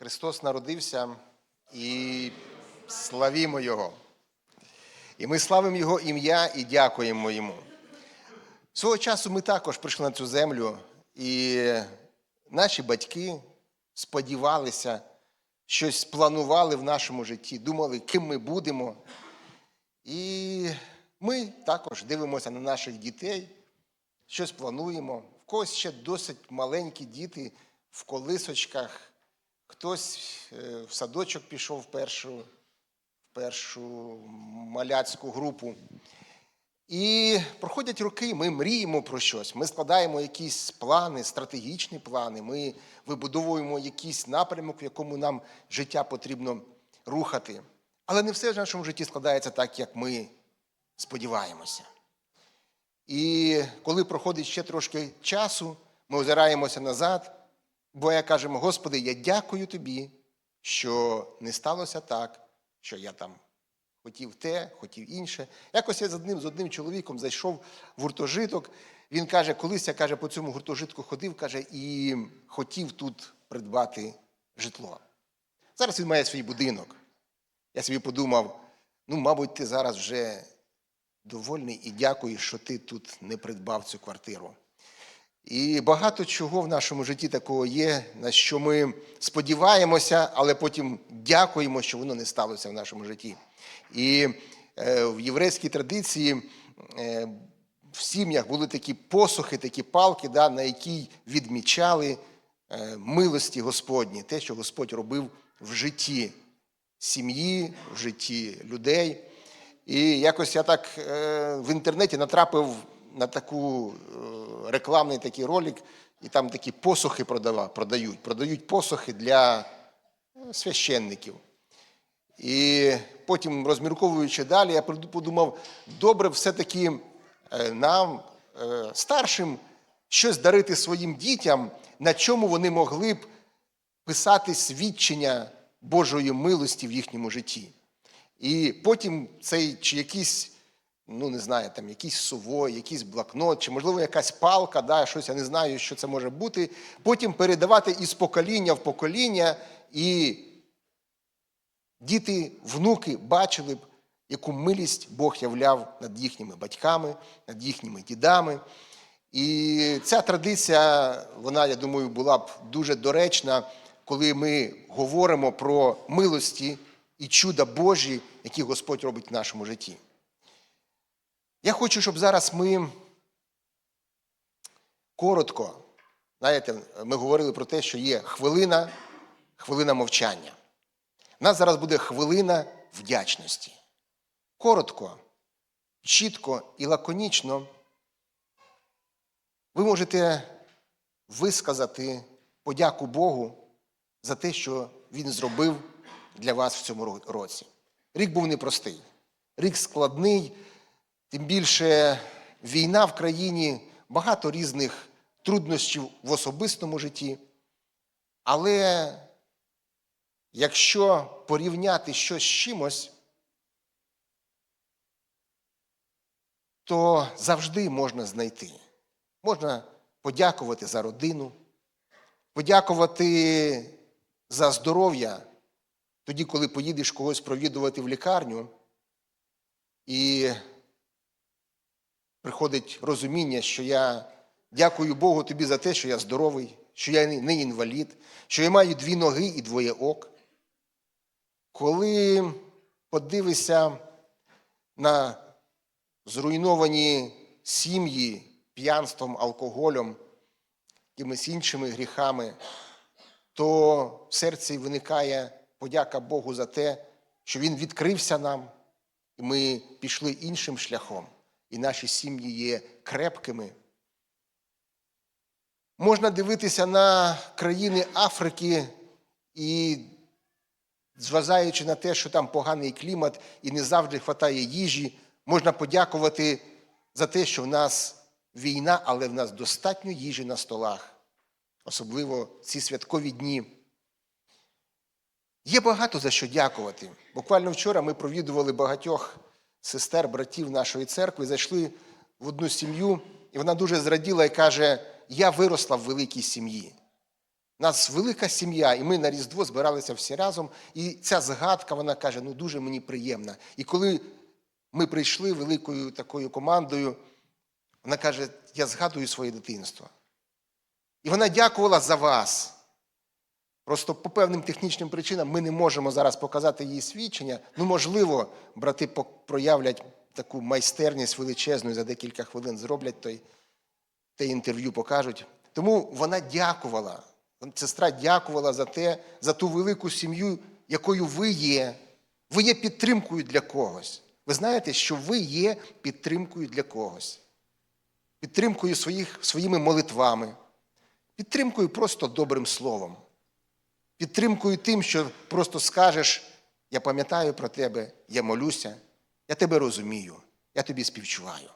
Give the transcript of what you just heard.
Христос народився і славімо Його. І ми славимо Його ім'я і дякуємо Йому. Свого часу ми також прийшли на цю землю, і наші батьки сподівалися, щось планували в нашому житті, думали, ким ми будемо. І ми також дивимося на наших дітей, щось плануємо. В когось ще досить маленькі діти в колисочках, хтось е, в садочок пішов в першу, в першу маляцьку групу. І проходять роки, ми мріємо про щось, ми складаємо якісь плани, стратегічні плани, ми вибудовуємо якийсь напрямок, в якому нам життя потрібно рухати. Але не все в нашому житті складається так, як ми сподіваємося. І коли проходить ще трошки часу, ми озираємося назад, бо я кажемо, Господи, я дякую тобі, що не сталося так, що я там хотів те, хотів інше. Якось я з одним, з одним чоловіком зайшов в гуртожиток. Він каже, колись я каже, по цьому гуртожитку ходив, каже, і хотів тут придбати житло. Зараз він має свій будинок. Я собі подумав, ну, мабуть, ти зараз вже довольний і дякую, що ти тут не придбав цю квартиру. І багато чого в нашому житті такого є, на що ми сподіваємося, але потім дякуємо, що воно не сталося в нашому житті. І е, в єврейській традиції е, в сім'ях були такі посухи, такі палки, да, на які відмічали е, милості Господні, те, що Господь робив в житті сім'ї, в житті людей. І якось я так в інтернеті натрапив на таку е, рекламний такий ролик, і там такі посухи продава, продають. Продають посухи для е, священників. І потім, розмірковуючи далі, я подумав, добре все-таки е, нам, старшим, щось дарити своїм дітям, на чому вони могли б писати свідчення Божої милості в їхньому житті. І потім цей чи якийсь, ну не знаю, там якийсь сувой, якийсь блокнот, чи, можливо, якась палка, да, щось я не знаю, що це може бути. Потім передавати із покоління в покоління, і діти, внуки бачили б, яку милість Бог являв над їхніми батьками, над їхніми дідами. І ця традиція, вона, я думаю, була б дуже доречна, коли ми говоримо про милості і чуда Божі, які Господь робить в нашому житті. Я хочу, щоб зараз ми коротко, знаєте, ми говорили про те, що є хвилина, хвилина мовчання. У нас зараз буде хвилина вдячності. Коротко, чітко і лаконічно ви можете висказати подяку Богу за те, що Він зробив для вас в цьому році. Рік був непростий, рік складний, тим більше війна в країні, багато різних труднощів в особистому житті. Але якщо порівняти щось з чимось, то завжди можна знайти. Можна подякувати за родину, подякувати за здоров'я тоді, коли поїдеш когось провідувати в лікарню, і приходить розуміння, що я дякую Богу тобі за те, що я здоровий, що я не інвалід, що я маю дві ноги і двоє ок. Коли подивишся на зруйновані сім'ї п'янством, алкоголем, якимись іншими гріхами, то в серці виникає подяка Богу за те, що Він відкрився нам, і ми пішли іншим шляхом, і наші сім'ї є крепкими. Можна дивитися на країни Африки і, зважаючи на те, що там поганий клімат і не завжди вистачає їжі, можна подякувати за те, що в нас війна, але в нас достатньо їжі на столах, особливо ці святкові дні. Є багато за що дякувати. Буквально вчора ми провідували багатьох сестер, братів нашої церкви, зайшли в одну сім'ю, і вона дуже зраділа і каже: Я виросла в великій сім'ї. У нас велика сім'я, і ми на Різдво збиралися всі разом. І ця згадка, вона каже, ну дуже мені приємна. І коли ми прийшли великою такою командою, вона каже: я згадую своє дитинство. І вона дякувала за вас. Просто по певним технічним причинам ми не можемо зараз показати її свідчення. Ну, можливо, брати проявлять таку майстерність величезну за декілька хвилин зроблять той, те інтерв'ю, покажуть. Тому вона дякувала. Сестра дякувала за те, за ту велику сім'ю, якою ви є. Ви є підтримкою для когось. Ви знаєте, що ви є підтримкою для когось. Підтримкою своїх, своїми молитвами, підтримкою просто добрим словом, підтримкою тим, що просто скажеш: я пам'ятаю про тебе, я молюся, я тебе розумію, я тобі співчуваю.